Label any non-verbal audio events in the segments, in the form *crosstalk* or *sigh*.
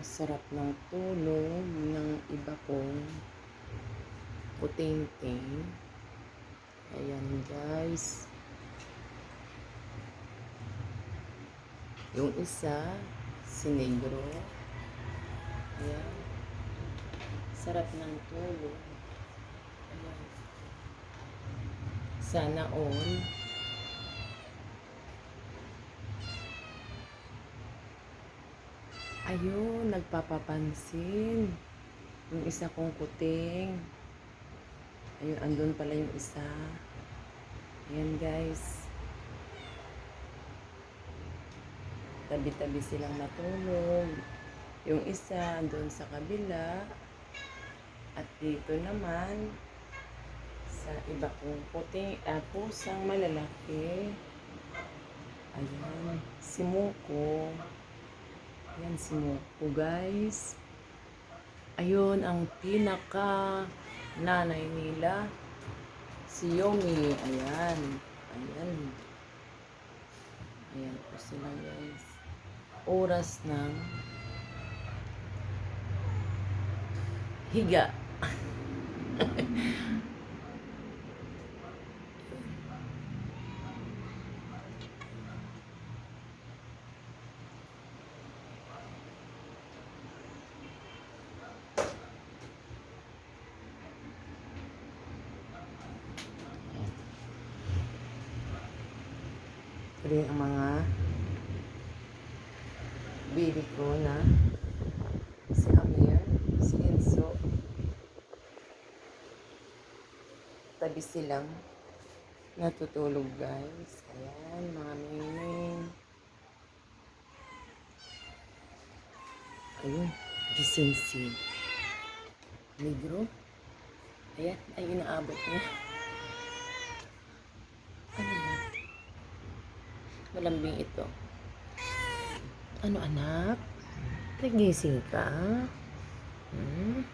Ang sarap ng tulog ng iba kong puting-ting. Ayan guys. Yung isa, si Negro. Ayan. Sarap ng tulog. Ayan. Sana all. Ayun, nagpapapansin. Yung isa kong kuting. Ayun, andun pala yung isa. Ayan guys. Tabi-tabi silang matulog. Yung isa, andun sa kabila. At dito naman, sa iba kong puting, ah, pusang malalaki. Ayan, si Muko. Ayan si Muko guys. Ayun ang pinaka nanay nila. Si Yomi. Ayan. Ayan. Ayan po sila guys. Oras ng higa. *laughs* Ito ang mga baby ko na si Amir, si Enzo. Tabi silang natutulog guys. Ayan, mga mingming. Ayun, gising si Negro. Ayan, ay inaabot niya. Ano yan? Malambing ito. Ano anak? Nagising ka? Hmm?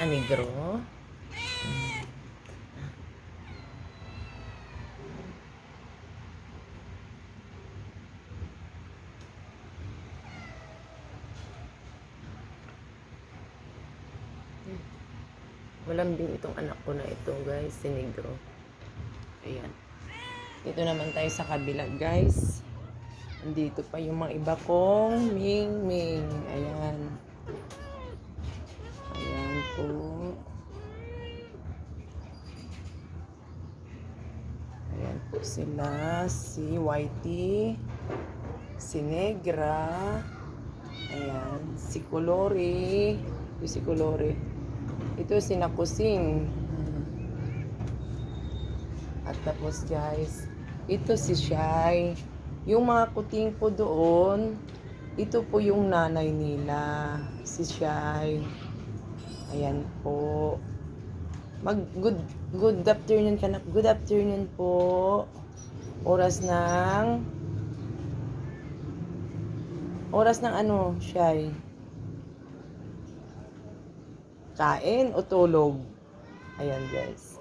Anigro? Hmm. Malambing itong anak ko na ito, guys. Si Negro. Ayan. Dito naman tayo sa kabila, guys. Andito pa yung mga iba kong Ming Ming. Ayan. Ayan po. Ayan po sila. Si Whitey. Si Negra. Ayan. Si Colore. Ito si Colore. Ito si Nakusing. At tapos guys, ito si Shai. Yung mga kuting po doon, ito po yung nanay nila, si Shai. Ayan po. Mag good good afternoon ka na. Good afternoon po. Oras ng Oras ng ano, Shai? Kain o tulog? Ayan guys.